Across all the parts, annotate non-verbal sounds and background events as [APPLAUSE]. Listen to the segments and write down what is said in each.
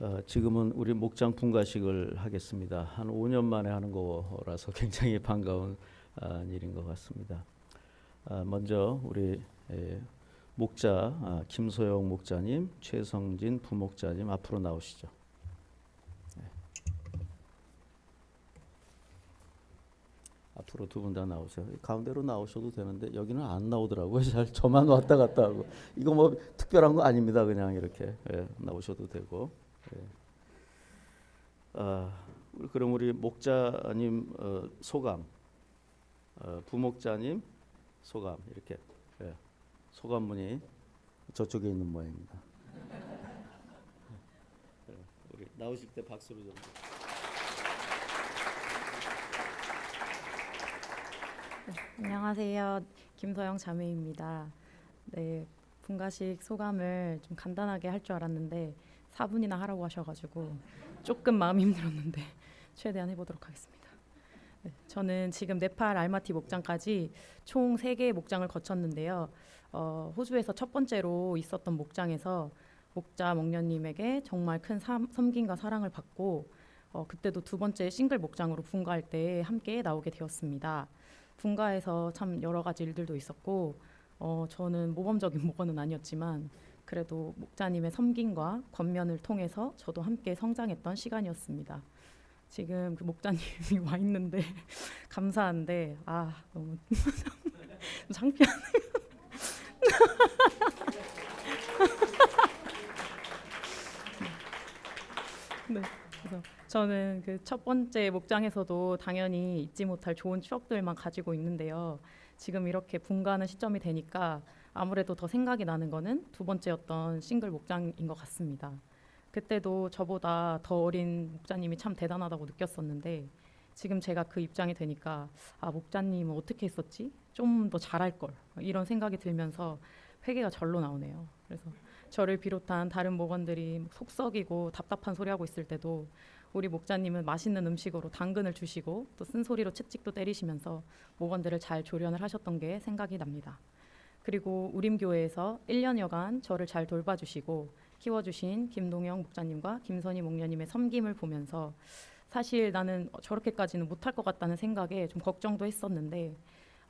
어, 지금은 우리 목장 분가식을 하겠습니다. 한 5년 만에 하는 거라서 [LAUGHS] 굉장히 반가운 아, 일인 것 같습니다. 아, 먼저 우리 에, 목자 아, 김소영 목자님, 최성진 부목자님 앞으로 나오시죠. 네. 앞으로 두 분 다 나오세요. 가운데로 나오셔도 되는데 여기는 안 나오더라고요. [LAUGHS] 잘 저만 왔다 갔다 하고 이거 뭐 특별한 거 아닙니다. 그냥 이렇게 예, 나오셔도 되고. 예. 아, 우리- 그럼 우리 목자님 어, 소감, 어, 부목자님 소감 이렇게 예, 소감문이 저쪽에 있는 모양입니다. 예, 우리 나오실 때 박수로 좀. 안녕하세요. 김서영 자매입니다. 네, 분가식 소감을 좀 간단하게 할 줄 알았는데 4분이나 하라고 하셔가지고 조금 마음이 힘들었는데 [LAUGHS] 최대한 해보도록 하겠습니다. 네, 저는 지금 네팔 알마티 목장까지 총 3개의 목장을 거쳤는데요. 어, 호주에서 첫 번째로 있었던 목장에서 목자 목녀님에게 정말 큰 삼- 섬김과 사랑을 받고 어, 그때도 두 번째 싱글 목장으로 분가할 때 함께 나오게 되었습니다. 분가에서 참 여러 가지 일들도 있었고 어, 저는 모범적인 목원은 아니었지만 그래도 목자님의 섬김과 권면을 통해서 저도 함께 성장했던 시간이었습니다. 지금 그 목자님이 [LAUGHS] 와 있는데 [LAUGHS] 감사한데 아 너무 [LAUGHS] 창피한 네 그래서 저는 그 첫 번째 목장에서도 당연히 잊지 못할 좋은 추억들만 가지고 있는데요. 지금 이렇게 분가하는 시점이 되니까 아무래도 더 생각이 나는 거는 두 번째였던 싱글 목장인 것 같습니다. 그때도 저보다 더 어린 목자님이 참 대단하다고 느꼈었는데 지금 제가 그 입장이 되니까 아 목자님은 어떻게 했었지? 좀 더 잘할 걸 이런 생각이 들면서 회개가 절로 나오네요. 그래서 저를 비롯한 다른 목원들이 속 썩이고 답답한 소리 하고 있을 때도 우리 목자님은 맛있는 음식으로 당근을 주시고 또 쓴소리로 채찍도 때리시면서 목원들을 잘 조련을 하셨던 게 생각이 납니다. 그리고 우림교회에서 1년여간 저를 잘 돌봐주시고 키워주신 김동영 목자님과 김선희 목녀님의 섬김을 보면서 사실 나는 저렇게까지는 못할 것 같다는 생각에 좀 걱정도 했었는데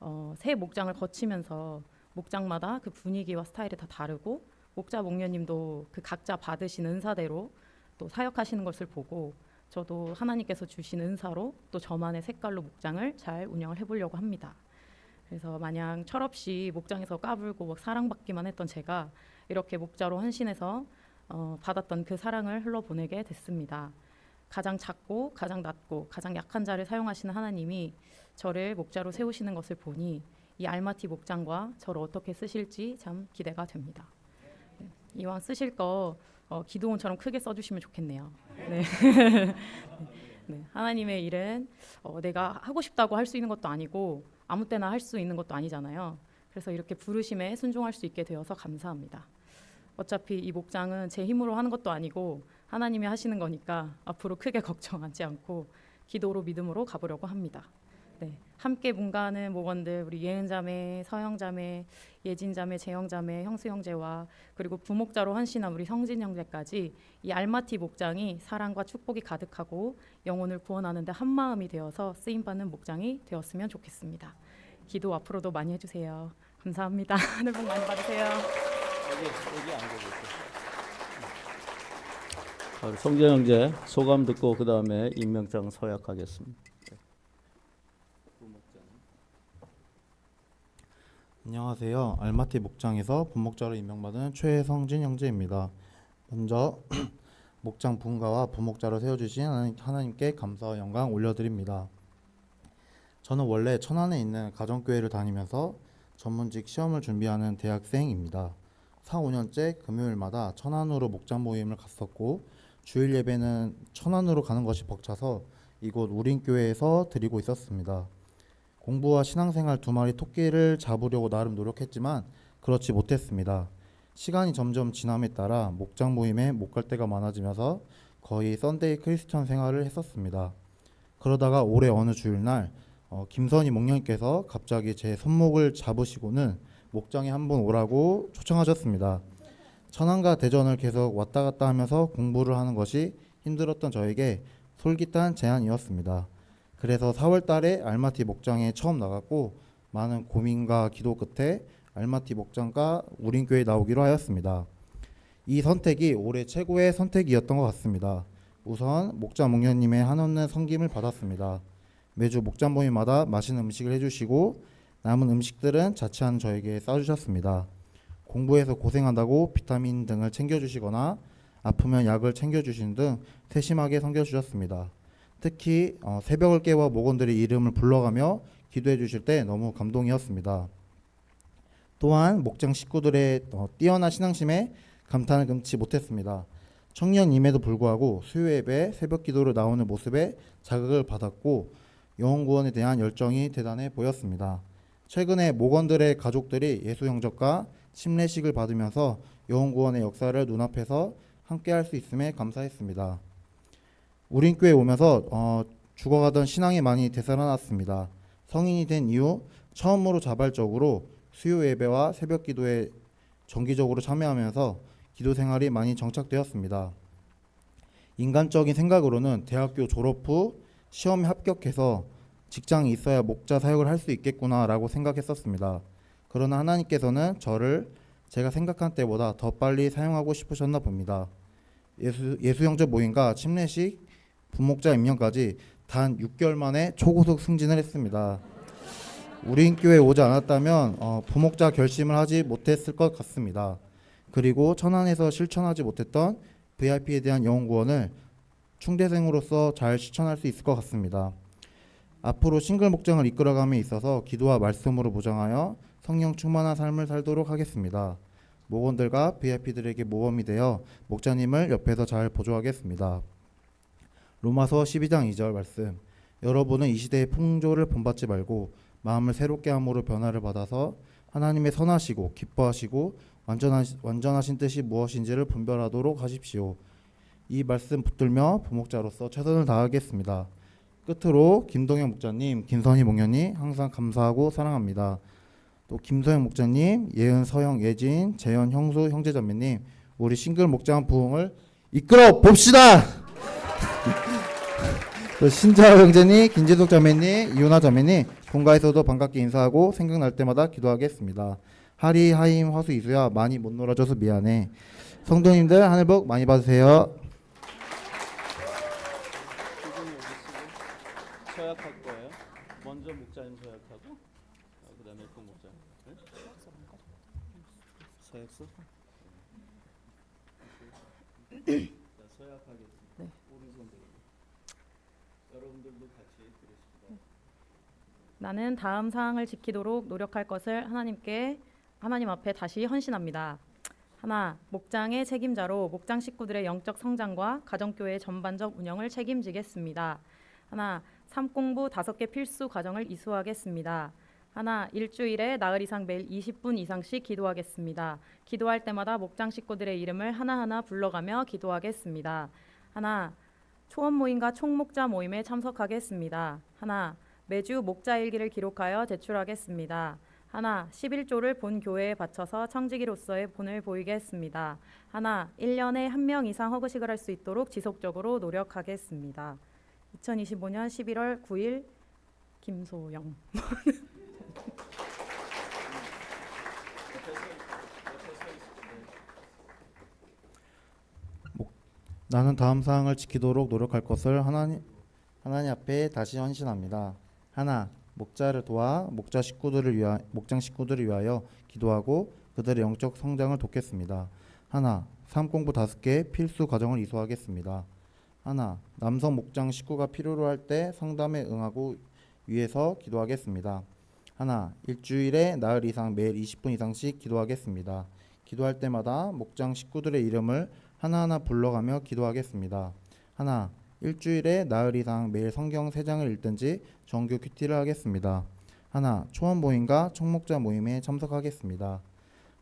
어, 새 목장을 거치면서 목장마다 그 분위기와 스타일이 다 다르고 목자 목녀님도 그 각자 받으신 은사대로 또 사역하시는 것을 보고 저도 하나님께서 주신 은사로 또 저만의 색깔로 목장을 잘 운영을 해보려고 합니다. 그래서 마냥 철없이 목장에서 까불고 막 사랑받기만 했던 제가 이렇게 목자로 헌신해서 어, 받았던 그 사랑을 흘러보내게 됐습니다. 가장 작고 가장 낮고 가장 약한 자를 사용하시는 하나님이 저를 목자로 세우시는 것을 보니 이 알마티 목장과 저를 어떻게 쓰실지 참 기대가 됩니다. 네, 이왕 쓰실 거 어, 기도원처럼 크게 써주시면 좋겠네요. 네. [LAUGHS] 네, 하나님의 일은 어, 내가 하고 싶다고 할 수 있는 것도 아니고 아무 때나 할 수 있는 것도 아니잖아요. 그래서 이렇게 부르심에 순종할 수 있게 되어서 감사합니다. 어차피 이 목장은 제 힘으로 하는 것도 아니고 하나님이 하시는 거니까 앞으로 크게 [LAUGHS] 걱정하지 않고 기도로 믿음으로 가보려고 합니다. 네, 함께 분가하는 목원들 우리 예은자매, 서영자매, 예진자매, 재영자매, 형수형제와 그리고 부목자로 헌신한 우리 성진 형제까지 이 알마티 목장이 사랑과 축복이 가득하고 영혼을 구원하는 데 한 마음이 되어서 쓰임 받는 목장이 되었으면 좋겠습니다. 기도 앞으로도 많이 해주세요. 감사합니다. [LAUGHS] 하늘 복 많이 받으세요. 우리 성재 형제 소감 듣고 그 다음에 임명장 서약하겠습니다. 안녕하세요. 알마티 목장에서 부목자로 임명받은 최성진 형제입니다. 먼저 [CLEARS THROAT] 목장 분가와 부목자로 세워주신 하나님- 하나님께 감사와 영광 올려드립니다. 저는 원래 천안에 있는 가정교회를 다니면서 전문직 시험을 준비하는 대학생입니다. 4, 5년째 금요일마다 천안으로 목장 모임을 갔었고 주일 예배는 천안으로 가는 것이 벅차서 이곳 우린교회에서 드리고 있었습니다. 공부와 신앙생활 두 마리 토끼를 잡으려고 나름 노력했지만 그렇지 못했습니다. 시간이 점점 지남에 따라 목장 모임에 못 갈 때가 많아지면서 거의 썬데이 크리스천 생활을 했었습니다. 그러다가 올해 어느 주일날 어, 김선희 목령님께서 갑자기 제 손목을 잡으시고는 목장에 한번 오라고 초청하셨습니다. 천안과 대전을 계속 왔다 갔다 하면서 공부를 하는 것이 힘들었던 저에게 솔깃한 제안이었습니다. 그래서 4월 달에 알마티 목장에 처음 나갔고 많은 고민과 기도 끝에 알마티 목장과 우린교에 나오기로 하였습니다. 이 선택이 올해 최고의 선택이었던 것 같습니다. 우선 목자 목녀님의 한없는 섬김을 받았습니다. 매주 목자 모임마다 맛있는 음식을 해주시고 남은 음식들은 자취하는 저에게 싸주셨습니다. 공부해서 고생한다고 비타민 등을 챙겨주시거나 아프면 약을 챙겨주시는 등 세심하게 섬겨주셨습니다. 특히 어, 새벽을 깨워 목원들의 이름을 불러가며 기도해 주실 때 너무 감동이었습니다. 또한 목장 식구들의 어, 뛰어난 신앙심에 감탄을 금치 못했습니다. 청년임에도 불구하고 수요 예배, 새벽 기도로 나오는 모습에 자극을 받았고 영혼 구원에 대한 열정이 대단해 보였습니다. 최근에 목원들의 가족들이 예수 영접과 침례식을 받으면서 영혼 구원의 역사를 눈앞에서 함께 할 수 있음에 감사했습니다. 우린 교회 오면서 어, 죽어가던 신앙이 많이 되살아났습니다. 성인이 된 이후 처음으로 자발적으로 수요 예배와 새벽 기도에 정기적으로 참여하면서 기도 생활이 많이 정착되었습니다. 인간적인 생각으로는 대학교 졸업 후 시험에 합격해서 직장이 있어야 목자 사역을 할 수 있겠구나라고 생각했었습니다. 그러나 하나님께서는 저를 제가 생각한 때보다 더 빨리 사용하고 싶으셨나 봅니다. 예수 예수 영접 모임과 침례식 부목자 임명까지 단 6개월 만에 초고속 승진을 했습니다. 우리 교회 오지 않았다면 어, 부목자 결심을 하지 못했을 것 같습니다. 그리고 천안에서 실천하지 못했던 VIP에 대한 영혼 구원을 충대생으로서 잘 실천할 수 있을 것 같습니다. 앞으로 싱글 목장을 이끌어감에 있어서 기도와 말씀으로 보장하여 성령 충만한 삶을 살도록 하겠습니다. 목원들과 VIP들에게 모범이 되어 목자님을 옆에서 잘 보조하겠습니다. 로마서 12장 2절 말씀. 여러분은 이 시대의 풍조를 본받지 말고 마음을 새롭게 함으로 변화를 받아서 하나님의 선하시고 기뻐하시고 완전하, 완전하신 뜻이 무엇인지를 분별하도록 하십시오. 이 말씀 붙들며 부목자로서 최선을 다하겠습니다. 끝으로 김동현 목자님, 김선희 목련님 항상 감사하고 사랑합니다. 또 김소영 목자님, 예은, 서영, 예진, 재현, 형수, 형제자매님, 우리 싱글 목장 부흥을 이끌어 봅시다. 또 신자호 형제님, 김재석 자매님, 이윤아 자매님, 본가에서도 반갑게 인사하고 생각날 때마다 기도하겠습니다. 하리, 하임, 화수, 이수야 많이 못 놀아줘서 미안해. 성도님들 하늘 복 많이 받으세요. 서약할 거예요. 먼저 목자님 서약하고 아, 그다음에 그 목자. 네? 서약서? [CLEARS THROAT] [CLEARS THROAT] 자, 서약하겠습니다. 네. 오른손 들고. 여러분들도 같이 들으십니다. 나는 다음 사항을 지키도록 노력할 것을 하나님께 하나님 앞에 다시 헌신합니다. 하나, 목장의 책임자로 목장 식구들의 영적 성장과 가정교회 전반적 운영을 책임지겠습니다. 하나, 삼공부 다섯 개 필수 과정을 이수하겠습니다. 하나, 일주일에 나흘 이상 매일 20분 이상씩 기도하겠습니다. 기도할 때마다 목장 식구들의 이름을 하나하나 불러가며 기도하겠습니다. 하나, 초원 모임과 총목자 모임에 참석하겠습니다. 하나, 매주 목자 일기를 기록하여 제출하겠습니다. 하나, 11조를 본 교회에 바쳐서 청지기로서의 본을 보이겠습니다. 하나, 1년에 한 명 이상 허그식을 할 수 있도록 지속적으로 노력하겠습니다. 2025년 11월 9일 김소영. [LAUGHS] 나는 다음 사항을 지키도록 노력할 것을 하나님 하나님 앞에 다시 헌신합니다. 하나 목자를 도와 목자 식구들을 위하 목장 식구들을 위하여 기도하고 그들의 영적 성장을 돕겠습니다. 하나 삼공부 다섯 개 필수 과정을 이수하겠습니다. 하나 남성 목장 식구가 필요로 할 때 상담에 응하고 위해서 기도하겠습니다. 하나 일주일에 나흘 이상 매일 20분 이상씩 기도하겠습니다. 기도할 때마다 목장 식구들의 이름을 하나하나 불러가며 기도하겠습니다. 하나, 일주일에 나흘 이상 매일 성경 세 장을 읽든지 정규 큐티를 하겠습니다. 하나, 초원 모임과 총목자 모임에 참석하겠습니다.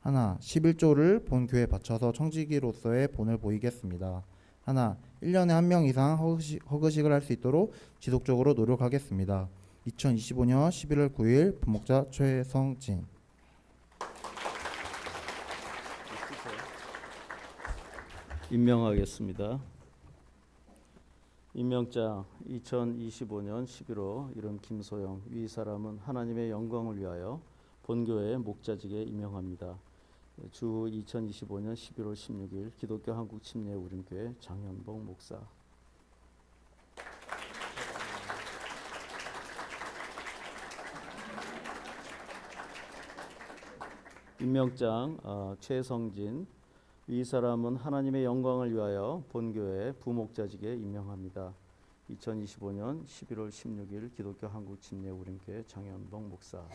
하나, 11조를 본 교회에 바쳐서 청지기로서의 본을 보이겠습니다. 하나, 1년에 한 명 이상 허그식, 허그식 을 할 수 있도록 지속적으로 노력하겠습니다. 2025년 11월 9일 부목자 최성진 임명하겠습니다. 임명장 2025년 11호 이름 김소영 위 사람은 하나님의 영광을 위하여 본교회 목자직에 임명합니다. 주 2025년 11월 16일 기독교 한국 침례 우림교회 장현봉 목사. 임명장 어, 최성진 이 사람은 하나님의 영광을 위하여 본교회 부목자직에 임명합니다. 2025년 11월 16일 기독교 한국 침례 우림교회 장현봉 목사.